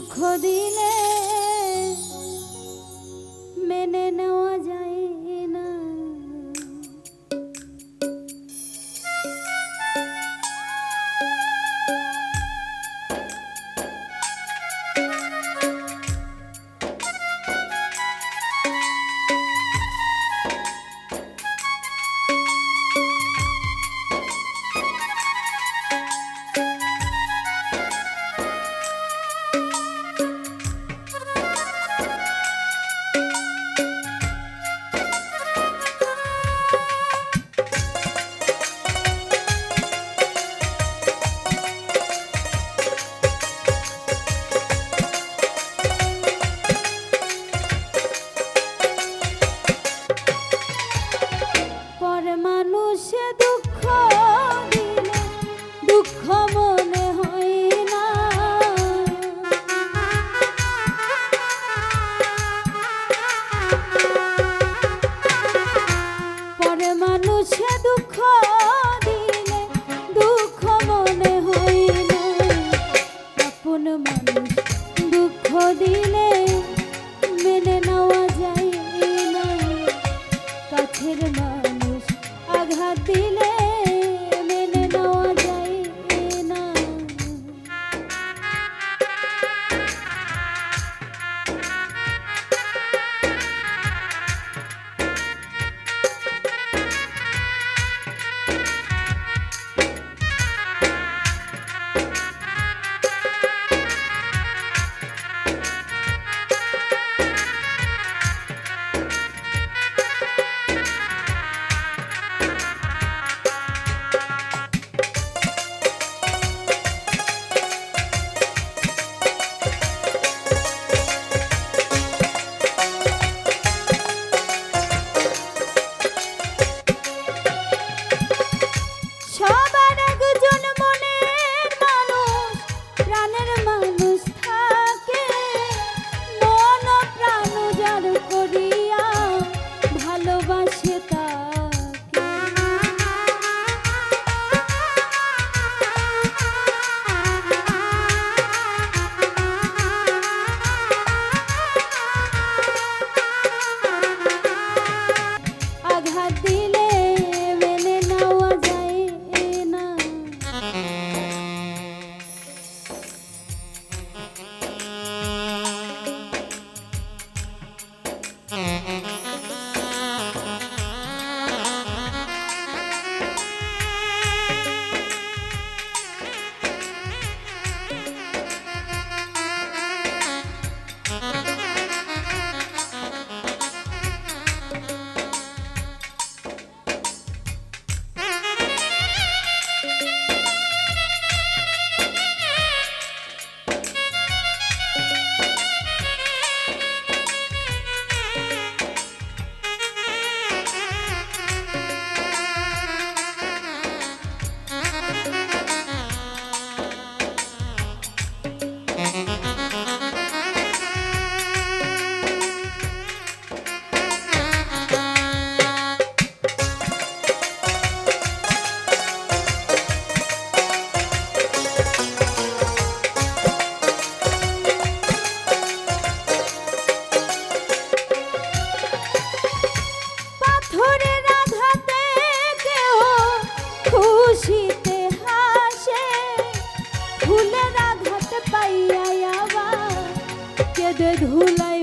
দুঃখ দিলে দুঃখ দিলে দুঃখ মনে মানুষ দুঃখ দিলে মেনে না মানুষ আঘাত দিলে কেঁদে ধুলাই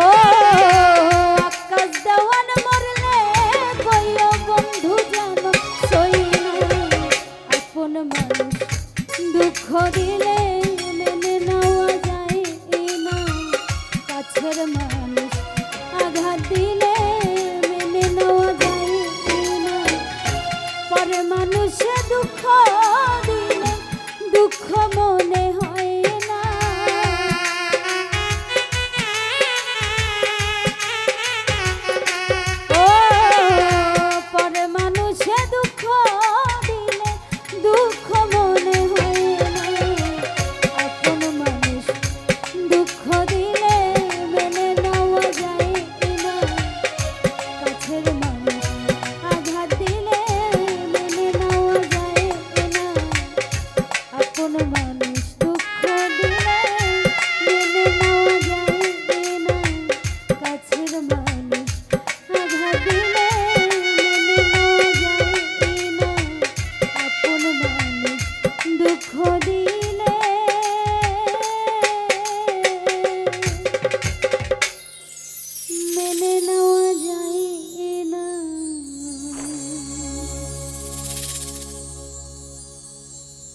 哦。